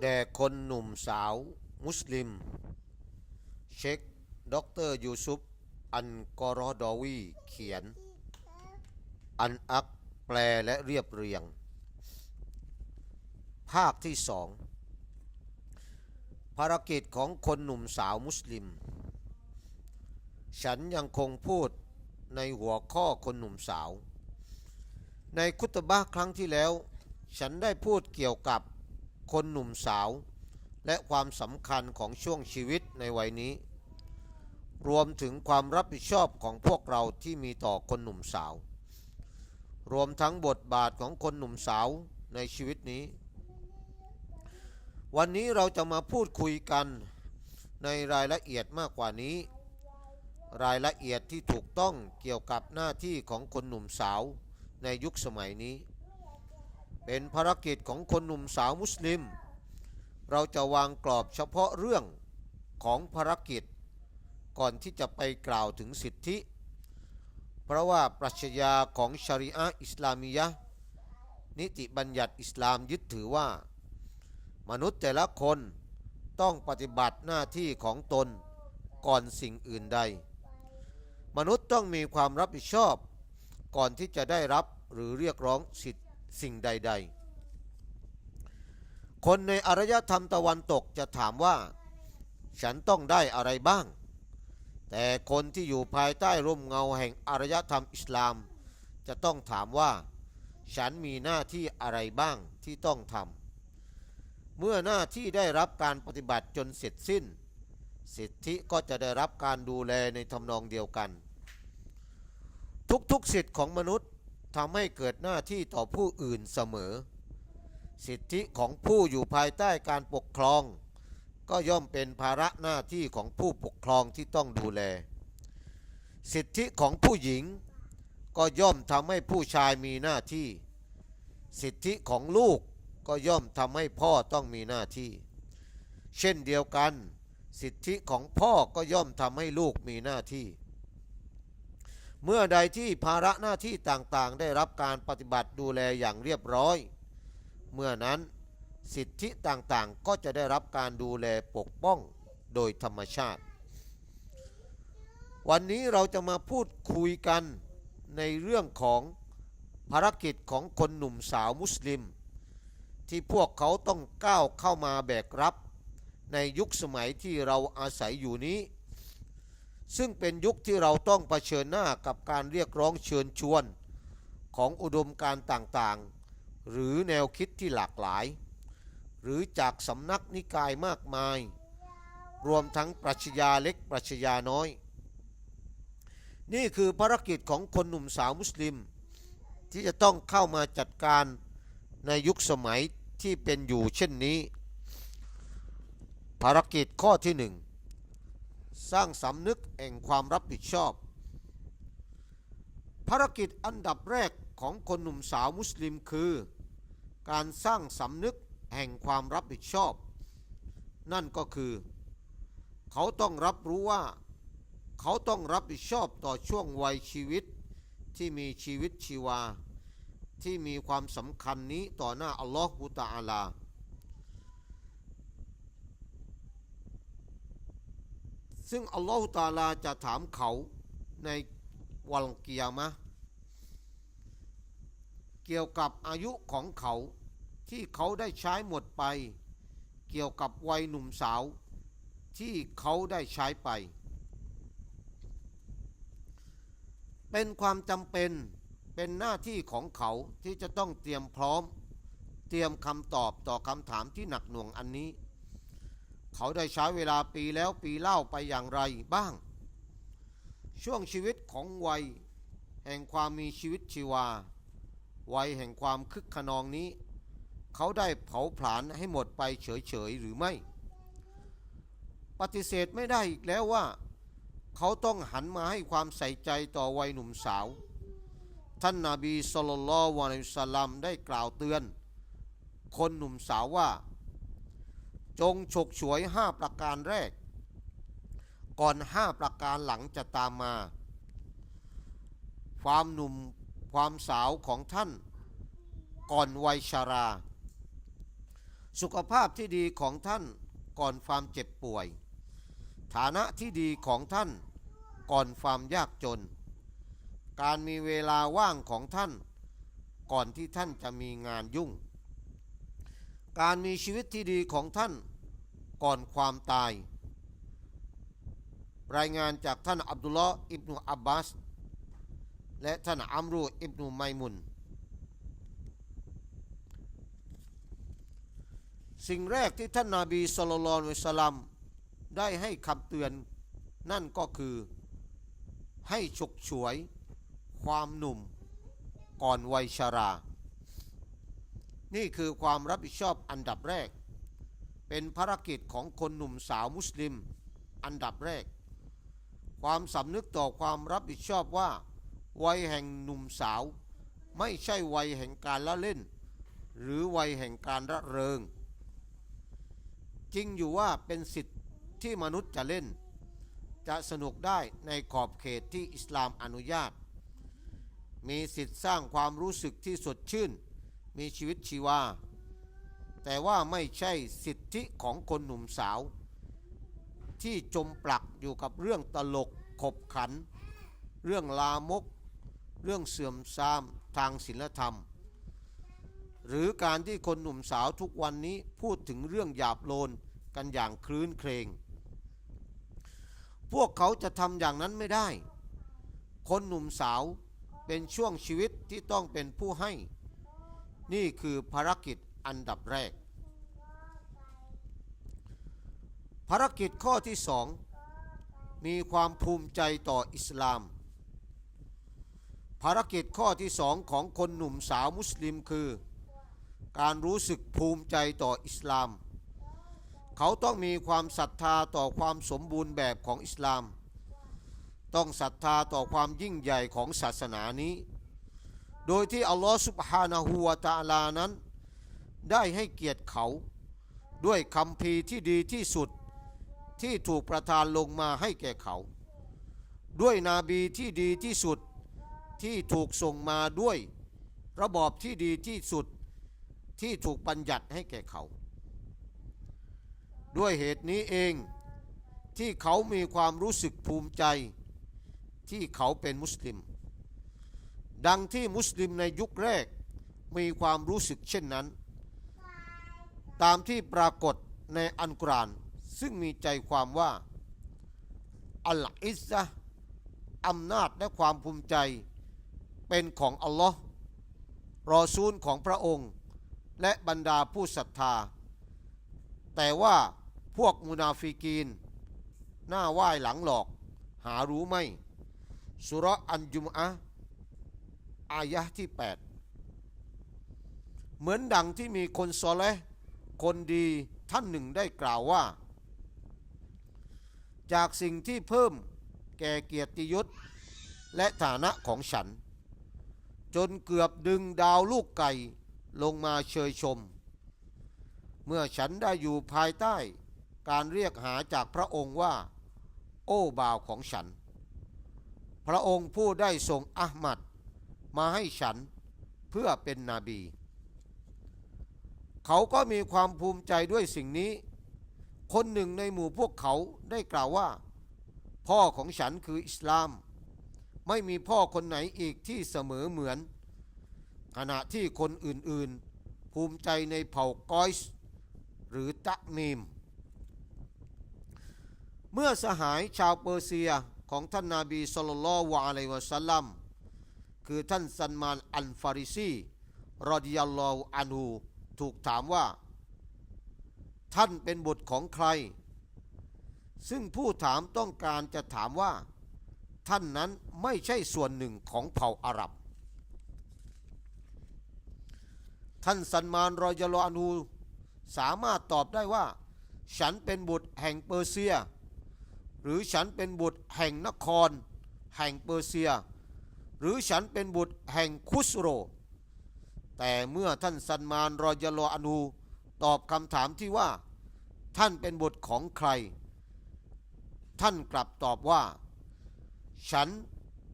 แด่คนหนุ่มสาว มุสลิม เชคดอกเตอรยูซุป อันกอรอดอวีเขียน อันอักแปลและเรียบเรียง ภาคที่สองภารกิจของคนหนุ่มสาวมุสลิม ฉันยังคงพูดในหัวข้อคนหนุ่มสาว ในคุตบะครั้งที่แล้ว ฉันได้พูดเกี่ยวกับ คนหนุ่มสาว และความสำคัญของช่วงชีวิตในวัยนี้ รวมถึงความรับผิดชอบของพวกเราที่มีต่อคนหนุ่มสาว รวมทั้งบทบาทของคนหนุ่มสาวในชีวิตนี้ วันนี้เราจะมาพูดคุยกันในรายละเอียดมากกว่านี้ รายละเอียดที่ถูกต้องเกี่ยวกับหน้าที่ของคนหนุ่มสาวในยุคสมัยนี้ เป็นภารกิจของคนหนุ่มสาวมุสลิม เราจะวางกรอบเฉพาะเรื่องของภารกิจ ก่อนที่จะไปกล่าวถึงสิทธิ เพราะว่าปรัชญาของชาริอะอิสลามียะนิติบัญญัติอิสลามยึดถือว่า มนุษย์แต่ละคนต้องปฏิบัติหน้าที่ของตนก่อนสิ่งอื่นใด มนุษย์ต้องมีความรับผิดชอบ ก่อนที่จะได้รับหรือเรียกร้องสิทธิ สิ่งใด ๆ คนในอารยธรรมตะวันตกจะถามว่า ฉันต้องได้อะไรบ้าง แต่คนที่อยู่ภายใต้ร่มเงาแห่งอารยธรรมอิสลาม จะต้องถามว่า ฉันมีหน้าที่อะไรบ้างที่ต้องทำเมื่อหน้าที่ได้รับการปฏิบัติจนเสร็จสิ้น สิทธิก็จะได้รับการดูแลในทำนองเดียวกัน ทุกๆสิทธิของมนุษย์ ทำให้เกิดหน้าที่ต่อผู้อื่นเสมอ สิทธิของผู้อยู่ภายใต้การปกครอง ก็ย่อมเป็นภาระหน้าที่ของผู้ปกครองที่ต้องดูแล สิทธิของผู้หญิง ก็ย่อมทำให้ผู้ชายมีหน้าที่ สิทธิของลูกก็ย่อมทำให้พ่อต้องมีหน้าที่ เช่นเดียวกัน สิทธิของพ่อก็ย่อมทำให้ลูกมีหน้าที่ เมื่อใดที่ภาระหน้าที่ต่างๆ ได้รับการปฏิบัติดูแลอย่างเรียบร้อย เมื่อนั้นสิทธิต่างๆ ก็จะได้รับการดูแลปกป้องโดยธรรมชาติ วันนี้เราจะมาพูดคุยกันในเรื่องของภารกิจของคนหนุ่มสาวมุสลิม ที่พวกเขาต้องก้าวเข้ามาแบกรับ ในยุคสมัยที่เราอาศัยอยู่นี้ ซึ่งเป็นยุคที่เราต้องเผชิญหน้ากับการเรียกร้องเชิญชวน ของอุดมการต่างๆ หรือแนวคิดที่หลากหลาย หรือจากสำนักนิกายมากมาย รวมทั้งปรัชญาเล็กปรัชญาน้อย นี่คือภารกิจของคนหนุ่มสาวมุสลิม ที่จะต้องเข้ามาจัดการในยุคสมัยที่เป็นอยู่เช่นนี้ ภารกิจข้อที่หนึ่ง สร้างสำนึกแห่งความรับผิดชอบ ภารกิจอันดับแรกของคนหนุ่มสาวมุสลิมคือ การสร้างสำนึกแห่งความรับผิดชอบ นั่นก็คือ เขาต้องรับรู้ว่า เขาต้องรับผิดชอบต่อช่วงวัยชีวิตที่มีชีวิตชีวา ที่มีความสำคัญนี้ต่อหน้าอัลลอฮฺบุตาอาลา ซึ่งอัลลอฮฺตาลาจะถามเขาในวันกิยามะเกี่ยวกับอายุของเขาที่เขาได้ใช้หมดไป เกี่ยวกับวัยหนุ่มสาว ที่เขาได้ใช้ไป เป็นความจำเป็นเป็นหน้าที่ของเขาที่จะต้องเตรียมพร้อม เตรียมคำตอบต่อคำถามที่หนักหน่วงอันนี้ เขาได้ใช้เวลาปีแล้วปีเล่าไปอย่างไรบ้าง ช่วงชีวิตของวัย แห่งความมีชีวิตชีวา วัยแห่งความคึกขนองนี้ เขาได้เผาผลาญให้หมดไปเฉยๆหรือไม่ ปฏิเสธไม่ได้อีกแล้วว่า เขาต้องหันมาให้ความใส่ใจต่อวัยหนุ่มสาว ท่านนาบีสุลต่านวะลัยสลามได้กล่าวเตือน คนหนุ่มสาวว่า จงฉกฉวยห้าประการแรก ก่อนห้าประการหลังจะตามมา ความหนุ่มความสาวของท่าน ก่อนวัยชารา สุขภาพที่ดีของท่านก่อนความเจ็บป่วย ฐานะที่ดีของท่าน ก่อนความยากจน การมีเวลาว่างของท่าน ก่อนที่ท่านจะมีงานยุ่งการมีชีวิตที่ดีของท่าน ก่อนความตาย รายงานจากท่านอับดุลลอฮ์อิบนุอับบาส และท่านอัมรูอิบนุไมมุน สิ่งแรกที่ท่านนาบีสุลต่านละสลัมได้ให้คำเตือนนั่นก็คือให้ฉกฉวย ความหนุ่มก่อนวัยชารา นี่คือความรับผิดชอบอันดับแรก เป็นภารกิจของคนหนุ่มสาวมุสลิม อันดับแรก ความสำนึกต่อความรับผิดชอบว่า วัยแห่งหนุ่มสาว ไม่ใช่วัยแห่งการละเล่น หรือวัยแห่งการระเริง จริงอยู่ว่าเป็นสิทธิ์ที่มนุษย์จะเล่น จะสนุกได้ในขอบเขตที่อิสลามอนุญาต มีสิทธิ์สร้างความรู้สึกที่สดชื่น มีชีวิตชีวา แต่ว่าไม่ใช่สิทธิของคนหนุ่มสาว ที่จมปลักอยู่กับเรื่องตลกขบขัน เรื่องลามก เรื่องเสื่อมทรามทางศีลธรรม หรือการที่คนหนุ่มสาวทุกวันนี้พูดถึงเรื่องหยาบโลนกันอย่างคลื้นเครง พวกเขาจะทำอย่างนั้นไม่ได้ คนหนุ่มสาวเป็นช่วงชีวิตที่ต้องเป็นผู้ให้ นี่คือภารกิจ อันดับแรก ภารกิจข้อที่สองมีความภูมิใจต่ออิสลาม ภารกิจข้อที่สองของคนหนุ่มสาวมุสลิมคือ การรู้สึกภูมิใจต่ออิสลาม เขาต้องมีความศรัทธาต่อความสมบูรณ์แบบของอิสลาม ต้องศรัทธาต่อความยิ่งใหญ่ของศาสนานี้ โดยที่อัลลอฮฺสุบฮานาหูวาตาลานั้น ได้ให้เกียรติเขา ด้วยคำพีที่ดีที่สุดที่ถูกประทานลงมาให้แก่เขา ด้วยนาบีที่ดีที่สุดที่ถูกส่งมาด้วย ระบอบที่ดีที่สุดที่ถูกบัญญัติให้แก่เขา ด้วยเหตุนี้เองที่เขามีความรู้สึกภูมิใจ ที่เขาเป็นมุสลิม ดังที่มุสลิมในยุคแรกมีความรู้สึกเช่นนั้น ตามที่ปรากฏในอันกุราน ซึ่งมีใจความว่า อัลอิซะอำนาจและความภูมิใจ เป็นของอัลลอฮ์รอซูลของพระองค์ และบรรดาผู้ศรัทธา แต่ว่าพวกมุนาฟิกีน หน้าไหว้หลังหลอก หารู้ไหมสุรอันจุมอะอายะที่ 8 เหมือนดังที่มีคนซอเลห์ คนดีท่านหนึ่งได้กล่าวว่า จากสิ่งที่เพิ่มแก่เกียรติยศและฐานะของฉัน จนเกือบดึงดาวลูกไก่ลงมาเชยชม เมื่อฉันได้อยู่ภายใต้การเรียกหาจากพระองค์ว่า โอ้บ่าวของฉัน พระองค์ผู้ได้ส่งอัลมัดมาให้ฉันเพื่อเป็นนบี เขาก็มีความภูมิใจด้วยสิ่งนี้ คนหนึ่งในหมู่พวกเขาได้กล่าวว่า พ่อของฉันคืออิสลาม ไม่มีพ่อคนไหนอีกที่เสมอเหมือน ขณะที่คนอื่นๆ ภูมิใจในเผ่ากอยส์หรือตะมีม เมื่อสหายชาวเปอร์เซียของท่านนาบีสุลต่านละวะอะลัยวะสัลลัมคือท่านซันมานอันฟาริซีรอดิยัลลอฮุอันฮู ถูกถามว่า ท่านเป็นบุตรของใคร ซึ่งผู้ถามต้องการจะถามว่า ท่านนั้นไม่ใช่ส่วนหนึ่งของเผ่าอาหรับ ท่านซันมานรอยลลออนูสามารถตอบได้ว่า ฉันเป็นบุตรแห่งเปอร์เซีย หรือฉันเป็นบุตรแห่งนคร แห่งเปอร์เซีย หรือฉันเป็นบุตรแห่งคุสโร แต่เมื่อท่านสันมานรอยลออนูตอบคำถามที่ว่า ท่านเป็นบุตรของใคร ท่านกลับตอบว่า ฉัน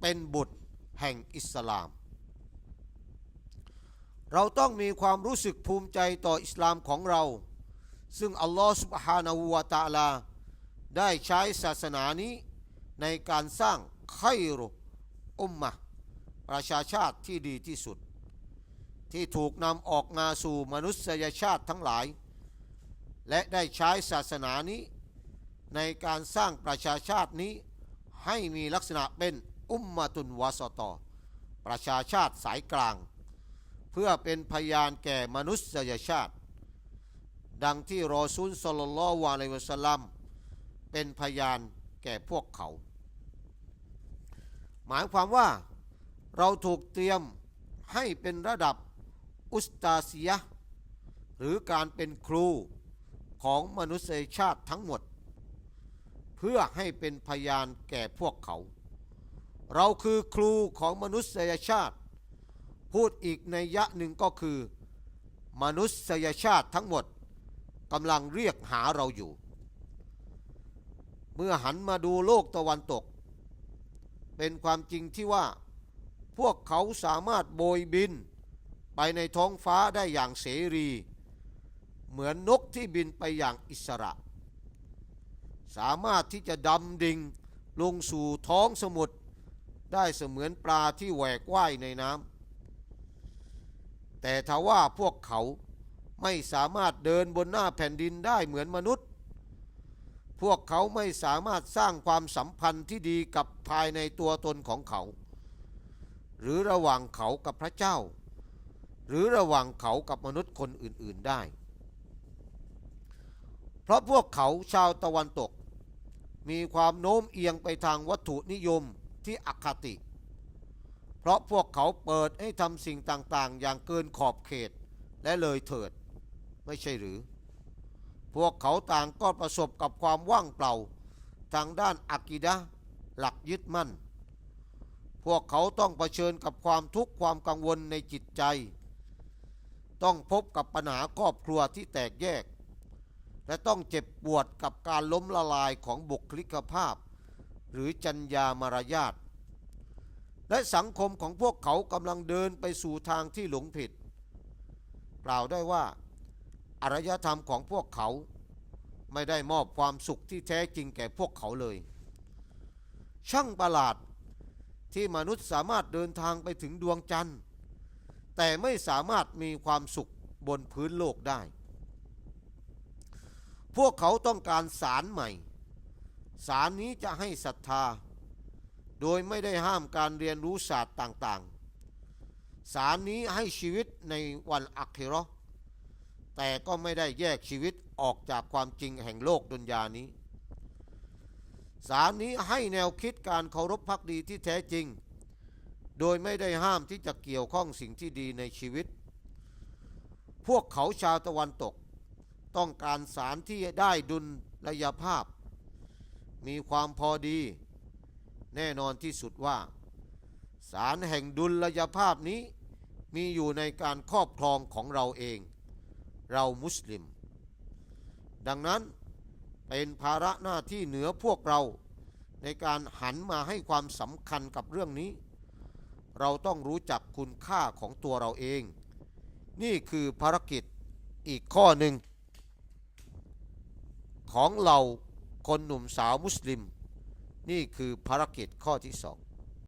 เป็นบุตรแห่งอิสลาม เราต้องมีความรู้สึกภูมิใจต่ออิสลามของเรา ซึ่งอัลลอฮฺสุบฮานาหูวาตาลา ได้ใช้ศาสนานี้ในการสร้างไครุอุมมะประชาชาติที่ดีที่สุด ที่ถูกนำออกมาสู่มนุษยชาติทั้งหลาย และได้ใช้ศาสนานี้ ในการสร้างประชาชาตินี้ ให้มีลักษณะเป็นอุมมาตุนวาสตอประชาชาติสายกลาง เพื่อเป็นพยานแก่มนุษยชาติ ดังที่รอซูลสลลัลลอฮุอะลัยฮิวะสัลลัมเป็นพยานแก่พวกเขา หมายความว่าเราถูกเตรียมให้เป็นระดับ อุสตาซียะหรือการเป็นครูของมนุษยชาติทั้งหมด เพื่อให้เป็นพยานแก่พวกเขา เราคือครูของมนุษยชาติ พูดอีกในยะหนึ่งก็คือ มนุษยชาติทั้งหมดกำลังเรียกหาเราอยู่ เมื่อหันมาดูโลกตะวันตก เป็นความจริงที่ว่า พวกเขาสามารถโบยบิน ไปในท้องฟ้าได้อย่างเสรี เหมือนนกที่บินไปอย่างอิสระ สามารถที่จะดำดิ่งลงสู่ท้องสมุทรได้เสมือนปลาที่แหวกว่ายในน้ำแต่ทว่าพวกเขาไม่สามารถเดินบนหน้าแผ่นดินได้เหมือนมนุษย์ พวกเขาไม่สามารถสร้างความสัมพันธ์ที่ดีกับภายในตัวตนของเขา หรือระหว่างเขากับพระเจ้า หรือระหว่างเขากับมนุษย์คนอื่นๆได้ เพราะพวกเขาชาวตะวันตก มีความโน้มเอียงไปทางวัตถุนิยมที่อคติ เพราะพวกเขาเปิดให้ทำสิ่งต่างๆ อย่างเกินขอบเขตและเลยเถิด ไม่ใช่หรือ พวกเขาต่างก็ประสบกับความว่างเปล่า ทางด้านอักิดะห์หลักยึดมั่น พวกเขาต้องเผชิญกับความทุกข์ความกังวลในจิตใจ ต้องพบกับปัญหาครอบครัวที่แตกแยก และต้องเจ็บปวดกับการล้มละลายของบุคลิกภาพ หรือจัญญามารยาทและสังคมของพวกเขากำลังเดินไปสู่ทางที่หลงผิด กล่าวได้ว่า อารยธรรมของพวกเขาไม่ได้มอบความสุขที่แท้จริงแก่พวกเขาเลย ช่างประหลาดที่มนุษย์สามารถเดินทางไปถึงดวงจันทร์ แต่ไม่สามารถมีความสุขบนพื้นโลกได้ พวกเขาต้องการสารใหม่ สารนี้จะให้ศรัทธา โดยไม่ได้ห้ามการเรียนรู้ศาสตร์ต่างๆ สารนี้ให้ชีวิตในวันอัคราแต่ก็ไม่ได้แยกชีวิตออกจากความจริงแห่งโลกดุนยานี้ สารนี้ให้แนวคิดการเคารพพักดีที่แท้จริง โดยไม่ได้ห้ามที่จะเกี่ยวข้องสิ่งที่ดีในชีวิต พวกเขาชาวตะวันตก ต้องการสารที่ได้ดุลระยภาพ มีความพอดี แน่นอนที่สุดว่า สารแห่งดุลระยภาพนี้มีอยู่ในการครอบครองของเราเอง เรามุสลิม ดังนั้นเป็นภาระหน้าที่เหนือพวกเราในการหันมาให้ความสำคัญกับเรื่องนี้ เราต้องรู้จักคุณค่าของตัวเราเอง นี่คือภารกิจอีกข้อหนึ่ง ของเราคนหนุ่มสาวมุสลิม นี่คือภารกิจข้อที่สอง